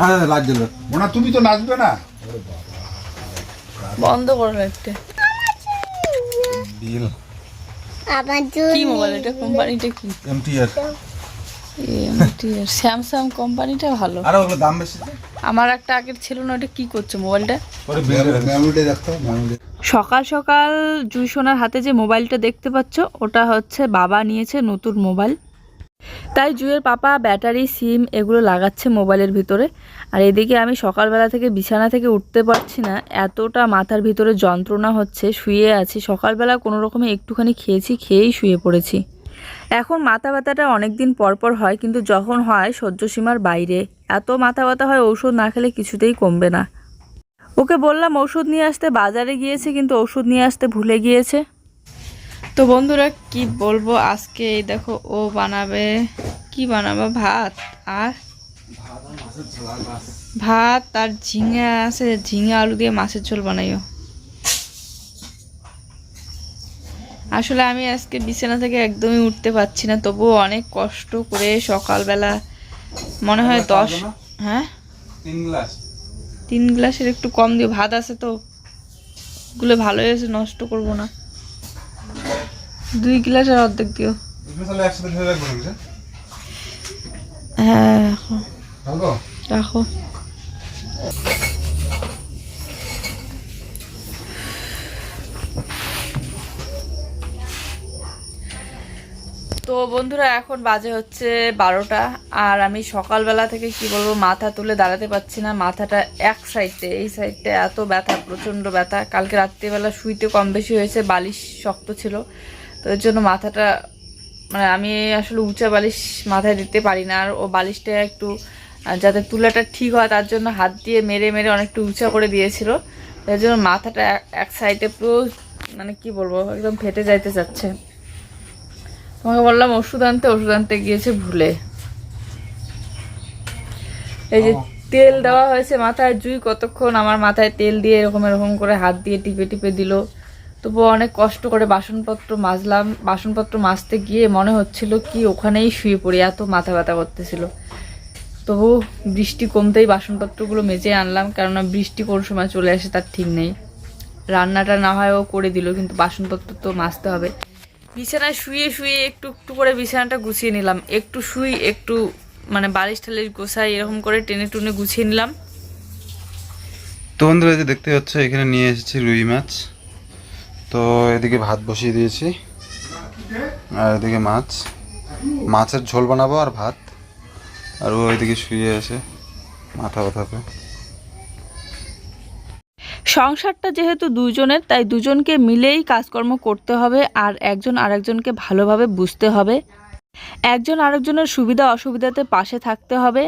হ্যাঁ লাজ দিল। ওনা তুমি তো নাচবে না? বন্ধ করো একটা বিল। আমার কি মোবাইল এটা? কোম্পানিটা কি? এমটিআর। স্যামসাং কোম্পানিটা ভালো। আরে ওগুলো দাম বেশি আমার একটা আগের ছিল না ওটা কি করছে মোবাইলটা পরে মেমোরিটা দেখতো মেমোরি সকাল সকাল জুই সোনার হাতে যে মোবাইলটা দেখতে পাচ্ছ ওটা হচ্ছে বাবা নিয়েছে নতুন মোবাইল তাই জুয়ের পাপা, ব্যাটারি, সিম এগুলো লাগাচ্ছে মোবাইলের ভিতরে। আর এদিকে আমি সকালবেলা থেকে বিছানা থেকে উঠতে পারছি না, এতটা মাথার ভিতরে যন্ত্রণা হচ্ছে, শুয়ে আছি। সকালবেলা কোনো রকমে একটুখানি খেয়েছি, খেয়েই শুয়ে পড়েছি। এখন মাথা ব্যথাটা অনেক দিন পর পর হয়, কিন্তু যখন হয় সহ্যসীমার বাইরে। এত মাথা ব্যথা হয় ঔষধ না খেলে কিছুতেই কমবে না। ওকে বললাম ওষুধ নিয়ে আসতে, বাজারে গিয়েছে, কিন্তু ওষুধ নিয়ে আসতে ভুলে গিয়েছে। তো বন্ধুরা কি বলব? আজকে এই দেখো ও বানাবে কি বানাবে? ভাত আর ভাত আর ঝিঙে আছে। ঝিঙে আলু দিয়ে মাছের ঝোল বানাইও। আসলে আমি আজকে বিছানা থেকে একদমই উঠতে পারছি না তবুও অনেক কষ্ট করে সকালবেলা মনে হয় দশ হ্যাঁ? তিন গ্লাস। তিন গ্লাসের একটু কম দিও ভাত আছে তো। গুলো ভালোই আছে নষ্ট করব না। দুই গ্লাসের অর্ধেক দিও। হ্যাঁ? রাখো। রাখো? তো বন্ধুরা এখন বাজে হচ্ছে বারোটা আর আমি সকালবেলা থেকে কি বলব মাথা তুলে দাঁড়াতে পারছি না। মাথাটা এক সাইডে এই সাইডটা এত ব্যথা প্রচণ্ড ব্যথা। কালকে রাত্রিবেলা শুইতে কম বেশি হয়েছে বালিশ শক্ত ছিল। তো এর জন্য মাথাটা মানে আমি আসলে উঁচা বালিশ মাথায় দিতে পারি না আর ও বালিশটা একটু যাতে তুলাটা ঠিক হয় তার জন্য হাত দিয়ে মেরে মেরে অনেকটা উঁচা করে দিয়েছিল। এর জন্য মাথাটা এক- এক সাইডে পুরো মানে কি বলব একদম ফেটে যাইতে চাচ্ছে। তোমাকে বললাম ওষুধ আনতে ওষুধ আনতে গিয়েছে ভুলে। এই যে তেল দেওয়া হয়েছে মাথায় জুই কতক্ষণ আমার মাথায় তেল দিয়ে এরকম এরকম করে হাত দিয়ে টিপে টিপে দিল। তবুও অনেক কষ্ট করে বাসনপত্র মাজলাম। বাসনপত্র মাজতে গিয়ে মনে হচ্ছিল কি ওখানেই শুয়ে পড়ি, এত মাথা ব্যথা করতেছিল। তবু বৃষ্টি কমতেই বাসনপত্রগুলো মেজে আনলাম, কেননা বৃষ্টি কোন সময় চলে আসে তার ঠিক নেই। রান্নাটা না হয় ও করে দিল, কিন্তু বাসনপত্র তো মাজতে হবে। বিছানায় শুয়ে শুয়ে একটু একটু করে বিছানাটা গুছিয়ে নিলাম। একটু শুই, একটু মানে বালিশ টালিশ গোছাই এরকম করে টেনে টুনে গুছিয়ে নিলাম। তো বন্ধুরা দেখতে পাচ্ছ, এখানে নিয়ে এসেছি রুই মাছ। তো এদিকে ভাত বসিয়ে দিয়েছি। আর এদিকে মাছ। মাছের ঝোল বানাবো আর ভাত। আর ও এদিকে শুয়ে আছে মাথা ব্যথাতে। সংসারটা যেহেতু দুজনের, তাই দুজনকে মিলেই কাজকর্ম করতে হবে আর একজন আরেকজনকে ভালোভাবে বুঝতে হবে। একজন আরেকজনের সুবিধা অসুবিধাতে পাশে থাকতে হবে।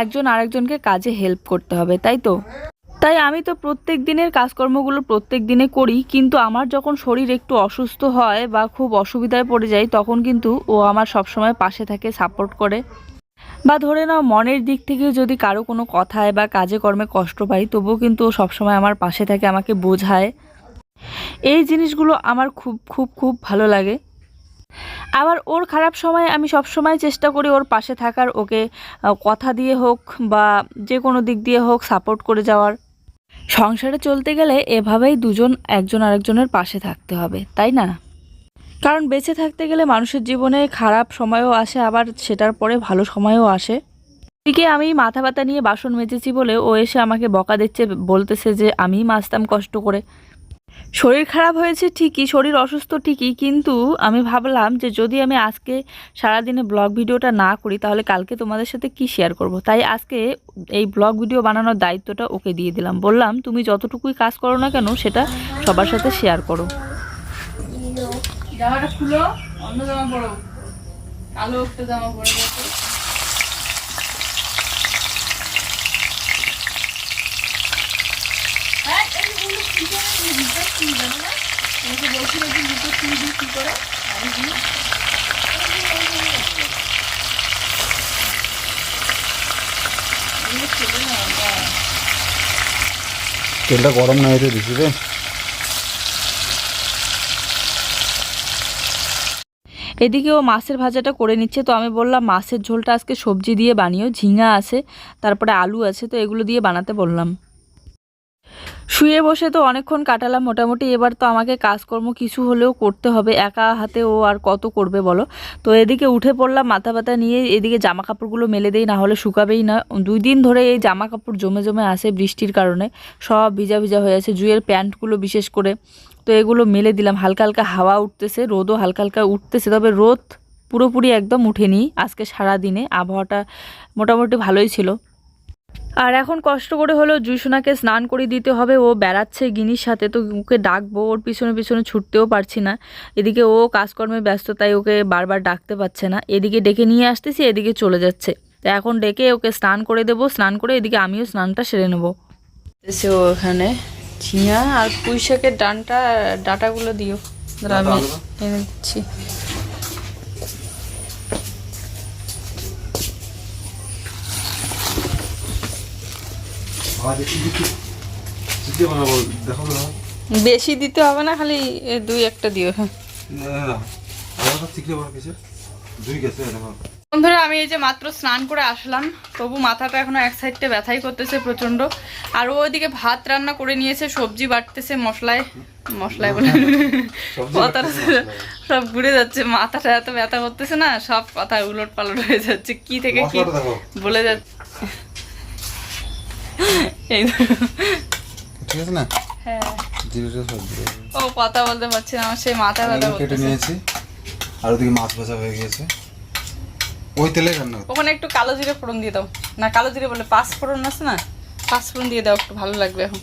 একজন আরেকজনকে কাজে হেল্প করতে হবে, তাই তো? তাই আমি তো প্রত্যেক দিনের কাজকর্মগুলো প্রত্যেক দিনে করি, কিন্তু আমার যখন শরীর একটু অসুস্থ হয় বা খুব অসুবিধায় পড়ে যায় তখন কিন্তু ও আমার সবসময় পাশে থাকে সাপোর্ট করে। বা ধরে নাও মনের দিক থেকে যদি কারও কোনো কথায় বা কাজে কর্মে কষ্ট পাই, তবুও কিন্তু ও সবসময় আমার পাশে থাকে, আমাকে বোঝায়। এই জিনিসগুলো আমার খুব খুব খুব ভালো লাগে। আবার ওর খারাপ সময় আমি সব সময় চেষ্টা করি ওর পাশে থাকার, ওকে কথা দিয়ে হোক বা যে কোনো দিক দিয়ে হোক সাপোর্ট করে যাওয়ার। সংসারে চলতে গেলে এভাবেই দুজন একজন আরেকজনের পাশে থাকতে হবে, তাই না? কারণ বেঁচে থাকতে গেলে মানুষের জীবনে খারাপ সময়ও আসে, আবার সেটার পরে ভালো সময়ও আসে। এদিকে আমি মাথা ব্যথা নিয়ে বাসন মেজেছি বলে ও এসে আমাকে বকা দিচ্ছে, বলতেছে যে আমি মাজতাম কষ্ট করে। শরীর খারাপ হয়েছে ঠিকই, শরীর অসুস্থ ঠিকই, কিন্তু আমি ভাবলাম যে যদি আমি আজকে সারাদিনে ব্লগ ভিডিওটা না করি, তাহলে কালকে তোমাদের সাথে কি শেয়ার করব? তাই আজকে এই ব্লগ ভিডিও বানানোর দায়িত্বটা ওকে দিয়ে দিলাম। বললাম, তুমি যতটুকুই কাজ করো না কেন, সেটা সবার সাথে শেয়ার করো। জামাটা খুলো অন্য জামা পরো। কালো একটা জামা পরে গেছে তেলটা গরম না হয়েছে দিছি রে। এদিকে ও মাছের ভাজাটা করে নিচ্ছে, তো আমি বললাম মাছের ঝোলটা আজকে সবজি দিয়ে বানিও, ঝিঙা আছে, তারপরে আলু আছে, তো এগুলো দিয়ে বানাতে বললাম। শুয়ে বসে তো অনেকক্ষণ কাটালাম, মোটামুটি এবার তো আমাকে কাজকর্ম কিছু হলেও করতে হবে। একা হাতে ও আর কত করবে বলো? তো এদিকে উঠে পড়লাম, মাথা ব্যথা নিয়ে এদিকে জামা কাপড়গুলো মেলে দেই, না হলে শুকাবেই না। দুই দিন ধরে এই জামা কাপড় জমে জমে আসে বৃষ্টির কারণে। সব ভিজা ভিজা হয়ে আছে, জুয়ের প্যান্টগুলো বিশেষ করে। তো এগুলো মেলে দিলাম, হালকা হালকা হাওয়া উঠতেছে, রোদও হালকা হালকা উঠতেছে, তবে রোদ পুরোপুরি একদম উঠেনি। আজকে সারা দিনে আবহাওয়াটা মোটামুটি ভালোই ছিল। আর এখন কষ্ট করে হলেও জুইসোনাকে স্নান করে দিতে হবে। ও বেড়াচ্ছে গিনির সাথে তো ওকে ডাকবো। ওর পিছনে পিছনে ছুটতেও পারছি না। এদিকে ও কাজকর্মে ব্যস্ত তাই ওকে বারবার ডাকতে পারছে না। এদিকে ডেকে নিয়ে আসতেছি এদিকে চলে যাচ্ছে। তো এখন ডেকে ওকে স্নান করে দেবো। স্নান করে এদিকে আমিও স্নানটা সেরে নেব। ওখানে ঝিঙা আর পুঁই শাকের ডানটা ডাটাগুলো দিও। আমি এনে দিচ্ছি। বেশি দিতে হবে না খালি দুই একটা দিও। হ্যাঁ বন্ধুরা আমি এই যে মাত্র স্নান করে আসলাম। তবু মাথাটা এখনও এক সাইডটা ব্যথাই করতেছে প্রচণ্ড আর ওইদিকে ভাত রান্না করে নিয়েছে সবজি বাটতেছে মশলায়। মশলায় বলে। কথাটা সব ঘুরে যাচ্ছে। মাথাটা এত ব্যথা করতেছে না সব কথা উলট পালট হয়ে যাচ্ছে। কি থেকে কি বলে যাচ্ছে। এই ঠিক আছে না? হ্যাঁ। জিরেটা সব ও কথা বলতে পারছি না আমার সেই মাথা ব্যথা কেটে নিয়েছি আর ওদিকে মাছ ভাজা হয়ে গিয়েছে। ওই তেলে রান্না ওখানে একটু কালো জিরে ফোড়ন দিয়ে দাও। না কালো জিরে বলে পাঁচ ফোড়ন আছে না? পাঁচ ফোড়ন দিয়ে দাও একটু ভালো লাগবে এখন।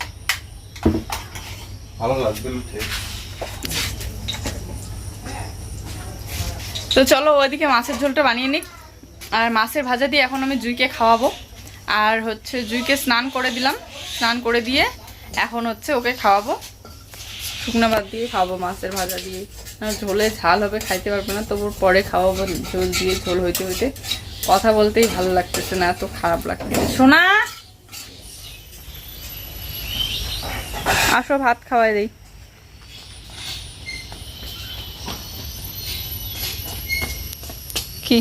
ভালো লাগবে ঠিক তো চলো ওইদিকে মাছের ঝোলটা বানিয়ে নিক। আর মাছের ভাজা দিয়ে এখন আমি জুইকে খাওয়াবো। আর হচ্ছে জুইকে স্নান করে দিলাম। স্নান করে দিয়ে এখন হচ্ছে ওকে খাওয়াবো। শুকনো ভাত দিয়ে খাওয়াবো, মাছের ভাজা দিয়ে। ঝোলে ঝাল হবে, খাইতে পারবে না তবু পরে খাওয়াবো, ঝোল দিয়ে, ঝোল হইতে হইতে। কথা বলতেই ভালো লাগতেছে না, এত খারাপ লাগতেছে। সোনা! আসো, ভাত খাওয়াই দেই। কি?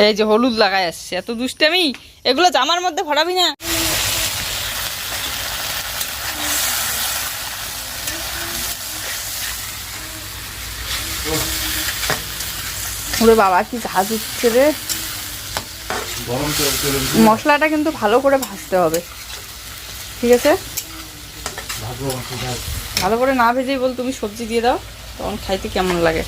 এই যে হলুদ লাগাই আসছে এত দুষ্টামি? এগুলো জামার মধ্যে ভরাবি না? ওরে বাবা কি ঝাঁজ উঠছে রে। মশলাটা কিন্তু ভালো করে ভাজতে হবে। ঠিক আছে? ভালো করে না ভেজেই বল তুমি সবজি দিয়ে দাও তখন খাইতে কেমন লাগে।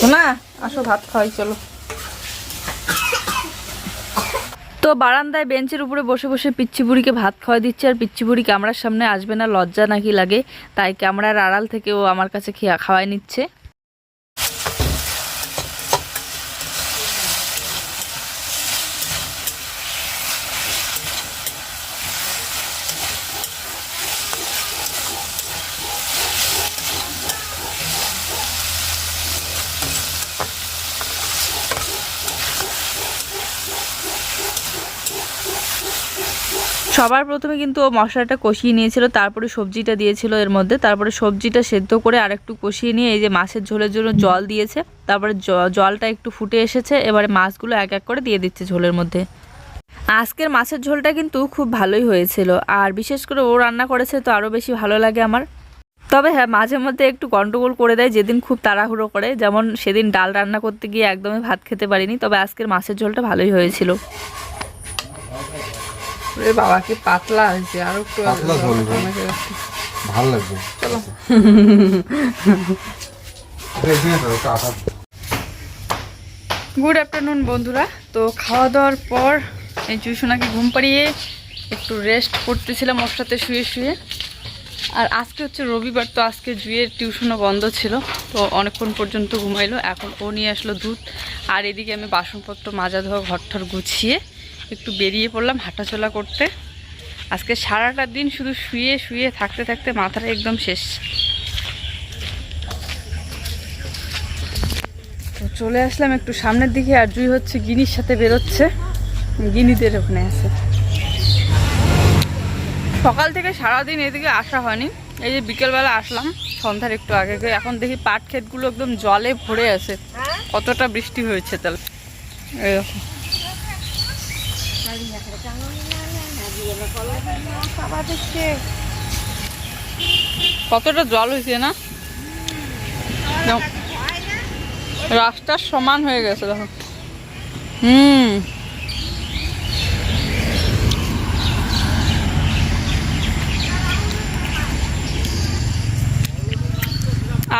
শোনা আসো ভাত খাওয়াই চলো। তো বারান্দায় বেঞ্চের উপরে বসে বসে পিচ্ছিবুড়িকে ভাত খাওয়া দিচ্ছে, আর পিচ্ছি বুড়ি ক্যামেরার সামনে আসবে না, লজ্জা নাকি লাগে, তাই ক্যামেরার আড়াল থেকে ও আমার কাছে খাওয়াই নিচ্ছে। সবার প্রথমে কিন্তু ও মশলাটা কষিয়ে নিয়েছিল, তারপরে সবজিটা দিয়েছিল এর মধ্যে। তারপরে সবজিটা সেদ্ধ করে আরেকটু কষিয়ে নিয়ে এই যে মাছের ঝোলের জন্য জল দিয়েছে, তারপরে জলটা একটু ফুটে এসেছে, এবারে মাছগুলো এক এক করে দিয়ে দিচ্ছে ঝোলের মধ্যে। আজকের মাছের ঝোলটা কিন্তু খুব ভালোই হয়েছিল, আর বিশেষ করে ও রান্না করেছে তো আরও বেশি ভালো লাগে আমার। তবে হ্যাঁ মাঝে মধ্যে একটু গন্ডগোল করে দেয়, যেদিন খুব তাড়াহুড়ো করে, যেমন সেদিন ডাল রান্না করতে গিয়ে একদমই ভাত খেতে পারিনি, তবে আজকের মাছের ঝোলটা ভালোই হয়েছিল। রে বাবা কি পাতলা হয়েছে আর একটু পাতলা ঝোল ভালো লাগবে। চলো। গুড আফটারনুন বন্ধুরা। তো খাওয়া দাওয়ার পর এই জুসোনাকে ঘুম পাড়িয়ে একটু রেস্ট করতেছিলাম ওর সাথে শুয়ে শুয়ে। আর আজকে হচ্ছে রবিবার তো আজকে জুয়ের টিউশনও বন্ধ ছিল তো অনেকক্ষণ পর্যন্ত ঘুমাইলো। এখন ও নিয়ে আসলো দুধ। আর এদিকে আমি বাসনপত্র মাজা ধোয়া ঘরঠর গুছিয়ে একটু বেরিয়ে পড়লাম হাঁটাচলা করতে। আজকে সারাটা দিন শুধু শুয়ে শুয়ে থাকতে থাকতে মাথাটা একদম শেষ। তো চলে আসলাম একটু সামনের দিকে আর জুই হচ্ছে গিনির সাথে বেরোচ্ছে। গিনিদের ওখানে আছে। সকাল থেকে সারাদিন এদিকে আসা হয়নি। এই যে বিকেলবেলা আসলাম, সন্ধ্যার একটু আগে এখন দেখি পাট ক্ষেতগুলো একদম জলে ভরে আছে। কতটা বৃষ্টি হয়েছে তাহলে। দেখো। কতটা জল হয়েছে না? রাস্তার সমান হয়ে গেছে, দেখো। হুম।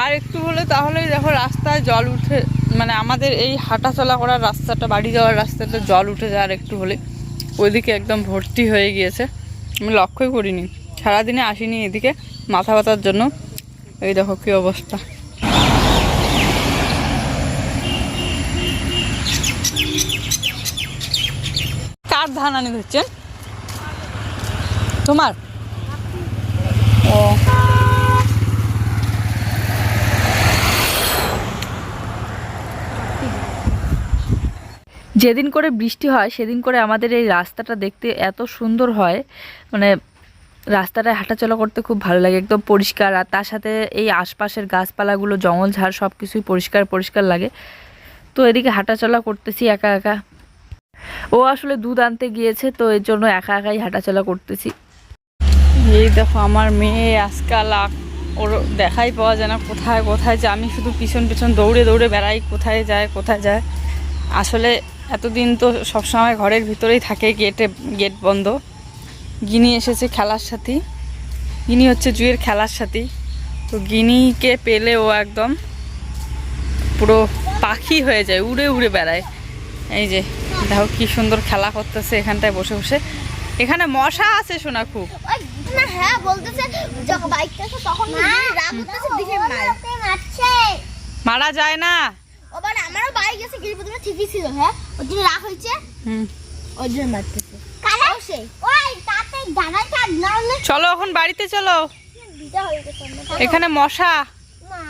আর একটু হলে তাহলেই দেখো রাস্তায় জল উঠে মানে আমাদের এই হাঁটা চলা করার রাস্তাটা, বাড়ি যাওয়ার রাস্তাটা জল উঠে যায় আর একটু হলে। ওইদিকে একদম ভর্তি হয়ে গিয়েছে। আমি লক্ষ্যই করিনি। সারাদিনে আসিনি এদিকে মাথা ব্যথার জন্য। এই দেখো কী অবস্থা। কার ধান আনি ধরছেন? তোমার? ও। যেদিন করে বৃষ্টি হয়, সেদিন করে আমাদের এই রাস্তাটা দেখতে এত সুন্দর হয়। মানে রাস্তাটায় হাঁটাচলা করতে খুব ভালো লাগে, একদম পরিষ্কার। আর তার সাথে এই আশপাশের গাছপালাগুলো, জঙ্গল ঝাড় সব কিছুই পরিষ্কার পরিষ্কার লাগে। তো এদিকে হাঁটাচলা করতেছি একা একা। ও আসলে দুধ আনতে গিয়েছে, তো এর জন্য একা একাই হাঁটাচলা করতেছি। এই দেখো আমার মেয়ে আজকাল ওর দেখাই পাওয়া যায় না কোথায় কোথায় যায়। আমি শুধু পিছন পিছন দৌড়ে দৌড়ে বেড়াই, কোথায় যায় কোথায় যায়। আসলে এতদিন তো সবসময় ঘরের ভিতরেই থাকে গেটে গেট বন্ধ। গিনি এসেছে খেলার সাথী। গিনি হচ্ছে জুয়ের খেলার সাথী। তো গিনিকে পেলে ও একদম পুরো পাখি হয়ে যায় উড়ে উড়ে বেড়ায়। এই যে দেখো কি সুন্দর খেলা করতেছে এখানটায় বসে বসে। এখানে মশা আছে শোনা খুব। না হ্যাঁ বলতেছে যখন তখন মারা যায় না। ওবার আমারও বাইক আছে গিরি প্রথমে ঠিকই ছিল হ্যাঁ? ওর জন্য রাগ হয়েছে? হুম। ওর জন্য মারতেছে। কালা সেই। ওই তাতে ডানায় থাক না হলে চলো এখন বাড়িতে চলো। গেছে। এখানে মশা। না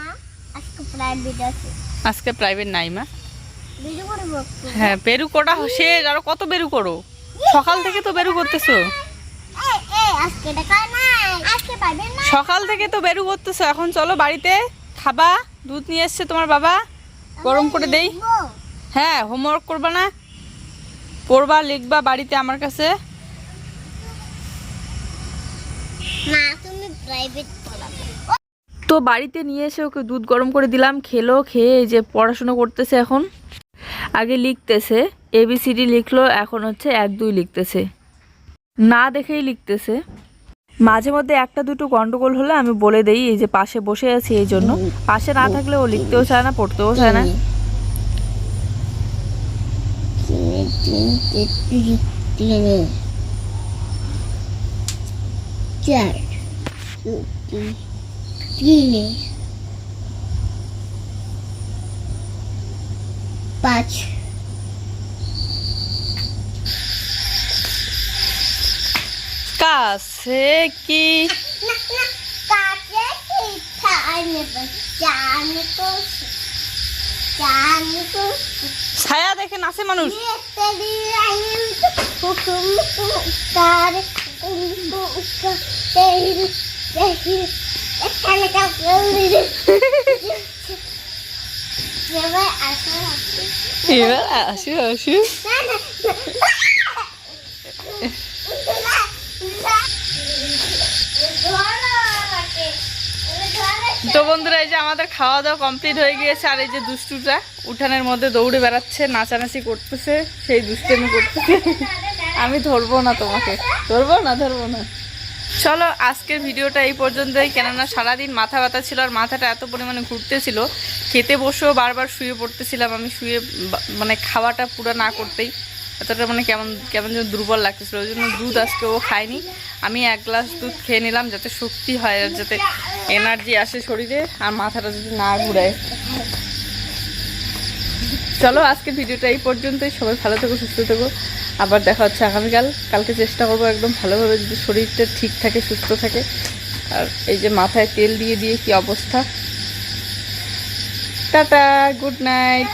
আজকে প্রায় বিটা আছে। আজকে প্রাইভেট নাই মা। হ্যাঁ বেরু করা শেষ আরও কত বেরু করো? সকাল থেকে তো বেরু করতেছো। সকাল থেকে তো বেরু করতেছো। এখন চলো বাড়িতে। খাবা দুধ নিয়ে এসছে তোমার বাবা। গরম করে দেই। হ্যাঁ হোমওয়ার্ক করবা না? পড়বা লিখবা বাড়িতে আমার কাছে। তো বাড়িতে নিয়ে এসে ওকে দুধ গরম করে দিলাম খেলো খেয়ে এই যে পড়াশুনো করতেছে এখন। আগে লিখতেছে এবিসিডি লিখলো এখন হচ্ছে এক দুই লিখতেছে। না দেখেই লিখতেছে। মাঝে মধ্যে একটা দুটো গন্ডগোল হলে আমি বলে দেই, এই যে পাশে বসে আছি এই জন্য। পাশে না থাকলে ও লিখতেও চায় না, পড়তেও চায় না। পাঁচ। কাছে কি? ছায়া দেখে নাচে মানুষ। এবার আসো আসু আসু না না তো বন্ধুরা, এই যে আমাদের খাওয়া দাওয়া কমপ্লিট হয়ে গিয়েছে, আর এই যে দুষ্টুটা উঠানের মধ্যে দৌড়ে বেড়াচ্ছে, নাচানাচি করতেছে, সেই দুষ্টামি করতেছে। আমি ধরবো না তোমাকে। ধরবো না ধরবো না। চলো, আজকের ভিডিওটা এই পর্যন্তই। কেননা সারাদিন মাথা ব্যথা ছিল আর মাথাটা এত পরিমাণে ঘুরতেছিল, খেতে বসেও বারবার শুয়ে পড়তেছিলাম আমি, শুয়ে মানে খাওয়াটা পুরো না করতেই। এতটা মানে কেমন কেমন যেন দুর্বল লাগতেছিল। ওই জন্য দুধ আজকে ও খায়নি। আমি এক গ্লাস দুধ খেয়ে নিলাম যাতে শক্তি হয় আর যাতে এনার্জি আসে শরীরে আর মাথাটা যদি না ঘুরায়। চলো আজকে ভিডিওটা এই পর্যন্তই। সবাই ভালো থেকো, সুস্থ থেকো। আবার দেখা হচ্ছে আগামীকাল। কালকে চেষ্টা করব একদম ভালোভাবে যদি শরীরটা ঠিক থাকে, সুস্থ থাকে। আর এই যে মাথায় তেল দিয়ে দিয়ে কি অবস্থা। Tata, good night.